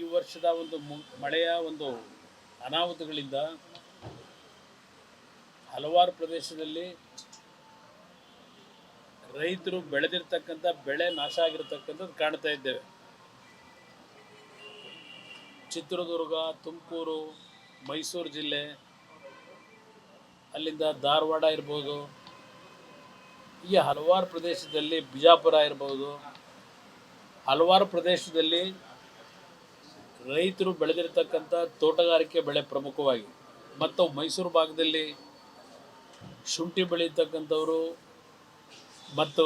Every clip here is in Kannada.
ಈ ವರ್ಷದ ಒಂದು ಮಳೆಯ ಒಂದು ಅನಾಹುತಗಳಿಂದ ಹಲವಾರು ಪ್ರದೇಶದಲ್ಲಿ ರೈತರು ಬೆಳೆದಿರ್ತಕ್ಕಂಥ ಬೆಳೆ ನಾಶ ಆಗಿರತಕ್ಕಂಥದ್ದು ಕಾಣ್ತಾ ಇದ್ದೇವೆ. ಚಿತ್ರದುರ್ಗ, ತುಮಕೂರು, ಮೈಸೂರು ಜಿಲ್ಲೆ, ಅಲ್ಲಿಂದ ಧಾರವಾಡ ಇರ್ಬೋದು, ಈ ಹಲವಾರು ಪ್ರದೇಶದಲ್ಲಿ ಬಿಜಾಪುರ ಇರ್ಬೋದು, ಹಲವಾರು ಪ್ರದೇಶದಲ್ಲಿ ರೈತರು ಬೆಳೆದಿರ್ತಕ್ಕಂಥ ತೋಟಗಾರಿಕೆ ಬೆಳೆ ಪ್ರಮುಖವಾಗಿ. ಮತ್ತು ಮೈಸೂರು ಭಾಗದಲ್ಲಿ ಶುಂಠಿ ಬೆಳೆಯತಕ್ಕಂಥವರು ಮತ್ತು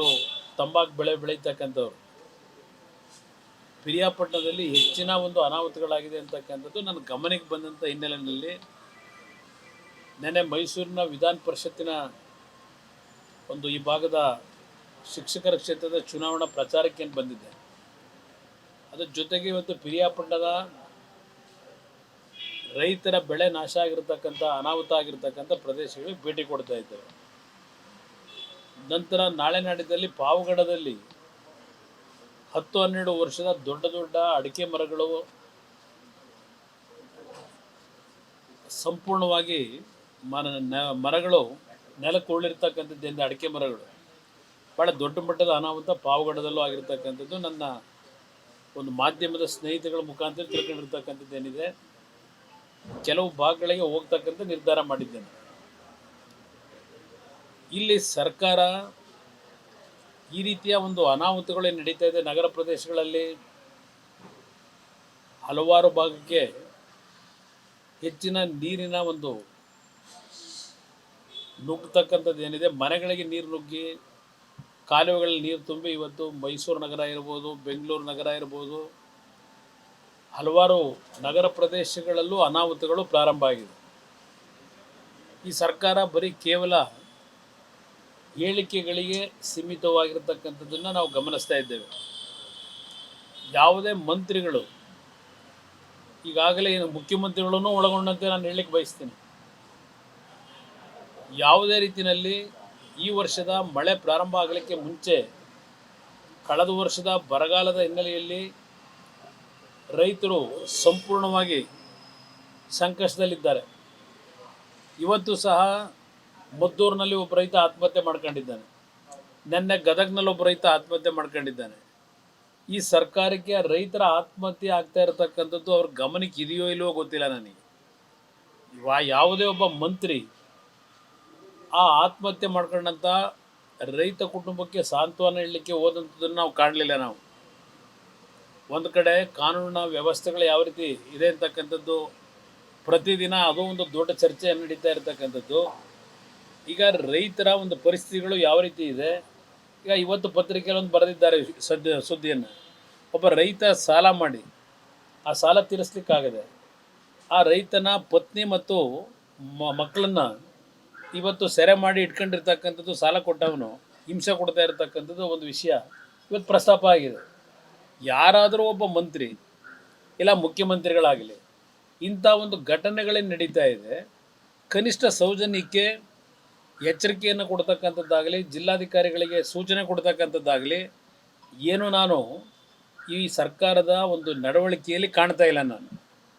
ತಂಬಾಕು ಬೆಳೆ ಬೆಳೀತಕ್ಕಂಥವ್ರು ಪಿರಿಯಾಪಟ್ಟಣದಲ್ಲಿ ಹೆಚ್ಚಿನ ಒಂದು ಅನಾಹುತಗಳಾಗಿದೆ ಅಂತಕ್ಕಂಥದ್ದು ನನ್ನ ಗಮನಕ್ಕೆ ಬಂದಂಥ ಹಿನ್ನೆಲೆಯಲ್ಲಿ ನೆನೆ ಮೈಸೂರಿನ ವಿಧಾನ ಪರಿಷತ್ತಿನ ಒಂದು ಈ ಭಾಗದ ಶಿಕ್ಷಕರ ಕ್ಷೇತ್ರದ ಚುನಾವಣಾ ಪ್ರಚಾರಕ್ಕೆ ಬಂದಿದ್ದೆ ಅದ್ರ ಜೊತೆಗೆ ಇವತ್ತು ಪಿರಿಯಾಪಟ್ಟಣದ ರೈತರ ಬೆಳೆ ನಾಶ ಆಗಿರ್ತಕ್ಕಂಥ, ಅನಾಹುತ ಆಗಿರ್ತಕ್ಕಂಥ ಪ್ರದೇಶಗಳಿಗೆ ಭೇಟಿ ಕೊಡ್ತಾ ಇದ್ದೇವೆ. ನಂತರ ನಾಳೆ ನಾಡಿದಲ್ಲಿ ಪಾವಗಡದಲ್ಲಿ ಹತ್ತು ಹನ್ನೆರಡು ವರ್ಷದ ದೊಡ್ಡ ದೊಡ್ಡ ಅಡಿಕೆ ಮರಗಳು ಸಂಪೂರ್ಣವಾಗಿ ಮರಗಳು ನೆಲಕ್ಕೊಳ್ಳಿರ್ತಕ್ಕಂಥದ್ದು ಅಡಿಕೆ ಮರಗಳು. ಭಾಳ ದೊಡ್ಡ ಮಟ್ಟದ ಅನಾಹುತ ಪಾವಗಡದಲ್ಲೂ ಆಗಿರ್ತಕ್ಕಂಥದ್ದು. ನನ್ನ ಒಂದು ಮಾಧ್ಯಮದ ಸ್ನೇಹಿತಗಳ ಮುಖಾಂತರ ತಿಳ್ಕೊಂಡಿರ್ತಕ್ಕಂಥದ್ದು ಏನಿದೆ, ಕೆಲವು ಭಾಗಗಳಿಗೆ ಹೋಗ್ತಕ್ಕಂಥ ನಿರ್ಧಾರ ಮಾಡಿದ್ದೇನೆ. ಇಲ್ಲಿ ಸರ್ಕಾರ ಈ ರೀತಿಯ ಒಂದು ಅನಾಹುತಗಳು ನಡೀತಾ ಇದೆ, ನಗರ ಪ್ರದೇಶಗಳಲ್ಲಿ ಹಲವಾರು ಭಾಗಕ್ಕೆ ಹೆಚ್ಚಿನ ನೀರಿನ ಒಂದು ನುಗ್ಗತಕ್ಕಂಥದ್ದು ಏನಿದೆ, ಮನೆಗಳಿಗೆ ನೀರು ನುಗ್ಗಿ ಕಾಲುವೆಗಳಲ್ಲಿ ನೀರು ತುಂಬಿ ಇವತ್ತು ಮೈಸೂರು ನಗರ ಇರ್ಬೋದು, ಬೆಂಗಳೂರು ನಗರ ಇರ್ಬೋದು, ಹಲವಾರು ನಗರ ಪ್ರದೇಶಗಳಲ್ಲೂ ಅನಾಹುತಗಳು ಪ್ರಾರಂಭ ಆಗಿದೆ. ಈ ಸರ್ಕಾರ ಬರೀ ಕೇವಲ ಹೇಳಿಕೆಗಳಿಗೆ ಸೀಮಿತವಾಗಿರ್ತಕ್ಕಂಥದ್ದನ್ನು ನಾವು ಗಮನಿಸ್ತಾ ಇದ್ದೇವೆ. ಯಾವುದೇ ಮಂತ್ರಿಗಳು, ಈಗಾಗಲೇ ಮುಖ್ಯಮಂತ್ರಿಗಳನ್ನು ಒಳಗೊಂಡಂತೆ ನಾನು ಹೇಳಲಿಕ್ಕೆ ಬಯಸ್ತೀನಿ. ಯಾವುದೇ ರೀತಿಯಲ್ಲಿ ಈ ವರ್ಷದ ಮಳೆ ಪ್ರಾರಂಭ ಆಗಲಿಕ್ಕೆ ಮುಂಚೆ ಕಳೆದ ವರ್ಷದ ಬರಗಾಲದ ಹಿನ್ನೆಲೆಯಲ್ಲಿ ರೈತರು ಸಂಪೂರ್ಣವಾಗಿ ಸಂಕಷ್ಟದಲ್ಲಿದ್ದಾರೆ. ಇವತ್ತು ಸಹ ಮದ್ದೂರಿನಲ್ಲಿ ಒಬ್ಬ ರೈತ ಆತ್ಮಹತ್ಯೆ ಮಾಡ್ಕೊಂಡಿದ್ದಾನೆ. ನಿನ್ನೆ ಗದಗ್ನಲ್ಲಿ ಒಬ್ಬ ರೈತ ಆತ್ಮಹತ್ಯೆ ಮಾಡ್ಕೊಂಡಿದ್ದಾನೆ. ಈ ಸರ್ಕಾರಕ್ಕೆ ರೈತರ ಆತ್ಮಹತ್ಯೆ ಆಗ್ತಾ ಇರತಕ್ಕಂಥದ್ದು ಅವ್ರ ಗಮನಕ್ಕೆ ಇದೆಯೋ ಇಲ್ವೋ ಗೊತ್ತಿಲ್ಲ ನನಗೆ. ಇವ ಯಾವುದೇ ಒಬ್ಬ ಮಂತ್ರಿ ಆ ಆತ್ಮಹತ್ಯೆ ಮಾಡ್ಕೊಂಡಂಥ ರೈತ ಕುಟುಂಬಕ್ಕೆ ಸಾಂತ್ವನ ಹೇಳಲಿಕ್ಕೆ ಹೋದಂಥದ್ದನ್ನು ನಾವು ಕಾಣಲಿಲ್ಲ ನಾವು. ಒಂದು ಕಡೆ ಕಾನೂನಿನ ವ್ಯವಸ್ಥೆಗಳು ಯಾವ ರೀತಿ ಇದೆ ಅಂತಕ್ಕಂಥದ್ದು, ಪ್ರತಿದಿನ ಅದು ಒಂದು ದೊಡ್ಡ ಚರ್ಚೆ ನಡೀತಾ ಇರತಕ್ಕಂಥದ್ದು. ಈಗ ರೈತರ ಒಂದು ಪರಿಸ್ಥಿತಿಗಳು ಯಾವ ರೀತಿ ಇದೆ? ಈಗ ಇವತ್ತು ಪತ್ರಿಕೆಯಲ್ಲಿ ಒಂದು ಬರೆದಿದ್ದಾರೆ ಸದ್ಯ ಸುದ್ದಿಯನ್ನು. ಒಬ್ಬ ರೈತ ಸಾಲ ಮಾಡಿ, ಆ ಸಾಲ ತೀರಿಸ್ಲಿಕ್ಕಾಗದೆ ಆ ರೈತನ ಪತ್ನಿ ಮತ್ತು ಮಕ್ಕಳನ್ನು ಇವತ್ತು ಸೆರೆ ಮಾಡಿ ಇಟ್ಕೊಂಡಿರ್ತಕ್ಕಂಥದ್ದು ಸಾಲ ಕೊಟ್ಟವನು, ಹಿಂಸೆ ಕೊಡ್ತಾ ಇರತಕ್ಕಂಥದ್ದು ಒಂದು ವಿಷಯ. ಇವತ್ತು ಪ್ರಸ್ತಾಪ ಆಗಿದೆ. ಯಾರಾದರೂ ಒಬ್ಬ ಮಂತ್ರಿ, ಇಲ್ಲ ಮುಖ್ಯಮಂತ್ರಿಗಳಾಗಲಿ, ಇಂಥ ಒಂದು ಘಟನೆಗಳೇ ನಡೀತಾ ಇದೆ. ಕನಿಷ್ಠ ಸೌಜನ್ಯಕ್ಕೆ ಎಚ್ಚರಿಕೆಯನ್ನು ಕೊಡ್ತಕ್ಕಂಥದ್ದಾಗಲಿ, ಜಿಲ್ಲಾಧಿಕಾರಿಗಳಿಗೆ ಸೂಚನೆ ಕೊಡ್ತಕ್ಕಂಥದ್ದಾಗಲಿ, ಏನು ನಾನು ಈ ಸರ್ಕಾರದ ಒಂದು ನಡವಳಿಕೆಯಲ್ಲಿ ಕಾಣ್ತಾ ಇಲ್ಲ ನಾನು.